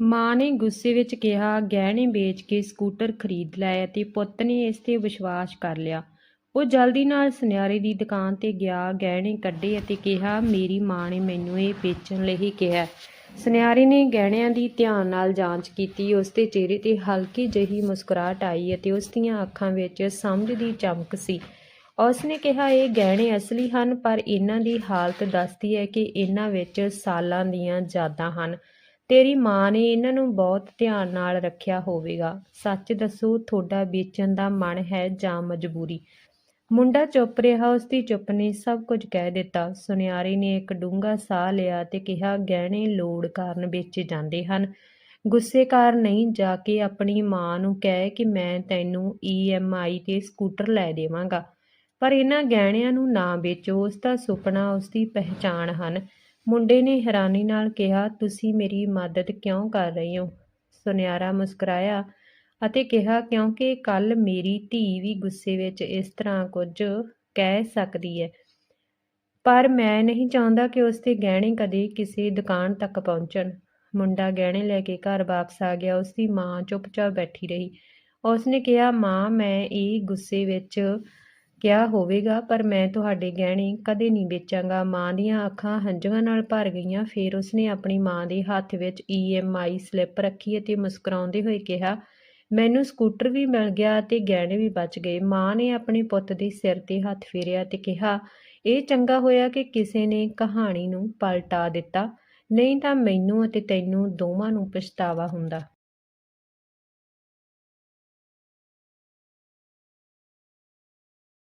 ਮਾਂ ਨੇ ਗੁੱਸੇ ਵਿੱਚ ਕਿਹਾ, ਗਹਿਣੇ ਵੇਚ ਕੇ ਸਕੂਟਰ ਖਰੀਦ ਲਿਆ ਅਤੇ ਪੁੱਤ ਨੇ ਇਸ ਤੇ ਵਿਸ਼ਵਾਸ ਕਰ ਲਿਆ। ਉਹ ਜਲਦੀ ਨਾਲ ਸੁਨਿਆਰੇ ਦੀ ਦੁਕਾਨ ਤੇ ਗਿਆ, ਗਹਿਣੇ ਕੱਢੇ ਅਤੇ ਕਿਹਾ, ਮੇਰੀ ਮਾਂ ਨੇ ਮੈਨੂੰ ਇਹ ਵੇਚਣ ਲਈ ਕਿਹਾ ਸੁਨਿਆਰੇ ਨੇ ਗਹਿਣਿਆਂ ਦੀ ਧਿਆਨ ਨਾਲ ਜਾਂਚ ਕੀਤੀ। ਉਸ ਦੇ ਚਿਹਰੇ ਤੇ ਹਲਕੀ ਜਿਹੀ ਮੁਸਕਰਾਹਟ ਆਈ ਅਤੇ ਉਸ ਦੀਆਂ ਅੱਖਾਂ ਵਿੱਚ ਸਮਝ ਦੀ ਚਮਕ ਸੀ। ਉਸ ਨੇ ਕਿਹਾ, ਇਹ ਗਹਿਣੇ ਅਸਲੀ ਹਨ, ਪਰ ਇਹਨਾਂ ਦੀ ਹਾਲਤ ਦੱਸਦੀ ਹੈ ਕਿ ਇਹਨਾਂ ਵਿੱਚ ਸਾਲਾਂ ਦੀਆਂ ਯਾਦਾਂ ਹਨ। ਤੇਰੀ ਮਾਂ ਨੇ ਇਹਨਾਂ ਨੂੰ ਬਹੁਤ ਧਿਆਨ ਨਾਲ ਰੱਖਿਆ ਹੋਵੇਗਾ। ਸੱਚ ਦੱਸੋ, ਤੁਹਾਡਾ ਵੇਚਣ ਦਾ ਮਨ ਹੈ ਜਾਂ ਮਜਬੂਰੀ? ਮੁੰਡਾ ਚੁੱਪ ਰਿਹਾ ਉਸ ਦੀ ਚੁੱਪ ਨੇ ਸਭ ਕੁਝ ਕਹਿ ਦਿੱਤਾ। ਸੁਨਿਆਰੇ ਨੇ ਇੱਕ ਡੂੰਘਾ ਸਾਹ ਲਿਆ ਤੇ ਕਿਹਾ, ਗਹਿਣੇ ਲੋੜ ਕਾਰਨ ਵੇਚੇ ਜਾਂਦੇ ਹਨ। ਗੁੱਸੇ ਕਾਰਨ ਨਹੀਂ, ਜਾ ਕੇ ਆਪਣੀ ਮਾਂ ਨੂੰ ਕਹਿ ਕਿ ਮੈਂ ਤੈਨੂੰ ਈਐਮਆਈ ਤੇ ਸਕੂਟਰ ਲੈ ਦੇਵਾਂਗਾ। ਪਰ ਇਹਨਾਂ ਗਹਿਣਿਆਂ ਨੂੰ ਨਾ ਵੇਚੋ ਉਸ ਦਾ ਸੁਪਨਾ ਉਸ ਦੀ ਪਹਿਚਾਣ ਹਨ। ਮੁੰਡੇ ਨੇ ਹੈਰਾਨੀ ਨਾਲ ਕਿਹਾ, ਤੁਸੀਂ ਮੇਰੀ ਮਦਦ ਕਿਉਂ ਕਰ ਰਹੇ ਹੋ? ਸੁਨਿਆਰਾ ਮੁਸਕਰਾਇਆ ਅਤੇ ਕਿਹਾ, ਕਿਉਂਕਿ ਕੱਲ ਮੇਰੀ ਧੀ ਵੀ ਗੁੱਸੇ ਵਿੱਚ ਇਸ ਤਰ੍ਹਾਂ ਕੁਝ ਕਹਿ ਸਕਦੀ ਹੈ। ਪਰ ਮੈਂ ਨਹੀਂ ਚਾਹੁੰਦਾ ਕਿ ਉਸ ਦੇ ਗਹਿਣੇ ਕਦੇ ਕਿਸੇ ਦੁਕਾਨ ਤੱਕ ਪਹੁੰਚਣ। ਮੁੰਡਾ ਗਹਿਣੇ ਲੈ ਕੇ ਘਰ ਵਾਪਸ ਆ ਗਿਆ। ਉਸ ਦੀ ਮਾਂ ਚੁੱਪਚਾਪ ਬੈਠੀ ਰਹੀ। ਉਸ ਨੇ ਕਿਹਾ, ਮਾਂ, ਮੈਂ ਇਹ ਗੁੱਸੇ ਵਿੱਚ ਕਿਹਾ ਹੋਵੇਗਾ, ਪਰ ਮੈਂ ਤੁਹਾਡੇ ਗਹਿਣੇ ਕਦੇ ਨਹੀਂ ਵੇਚਾਂਗਾ। ਮਾਂ ਦੀਆਂ ਅੱਖਾਂ ਹੰਝੂਆਂ ਨਾਲ ਭਰ ਗਈਆਂ। ਫਿਰ ਉਸਨੇ ਆਪਣੀ ਮਾਂ ਦੇ ਹੱਥ ਵਿੱਚ ਈਐਮਆਈ ਸਲਿੱਪ ਰੱਖੀ ਅਤੇ ਮੁਸਕਰਾਉਂਦੇ ਹੋਏ ਕਿਹਾ, ਮੈਨੂੰ ਸਕੂਟਰ ਵੀ ਮਿਲ ਗਿਆ ਤੇ ਗਹਿਣੇ ਵੀ ਬਚ ਗਏ। ਮਾਂ ਨੇ ਆਪਣੇ ਪੁੱਤ ਦੇ ਸਿਰ ਤੇ ਹੱਥ ਫੇਰਿਆ ਤੇ ਕਿਹਾ, ਇਹ ਚੰਗਾ ਹੋਇਆ ਕਿ ਕਿਸੇ ਨੇ ਕਹਾਣੀ ਨੂੰ ਪਲਟਾ ਦਿੱਤਾ। ਨਹੀਂ ਤਾਂ ਮੈਨੂੰ ਅਤੇ ਤੈਨੂੰ ਦੋਵਾਂ ਨੂੰ ਪਛਤਾਵਾ ਹੁੰਦਾ।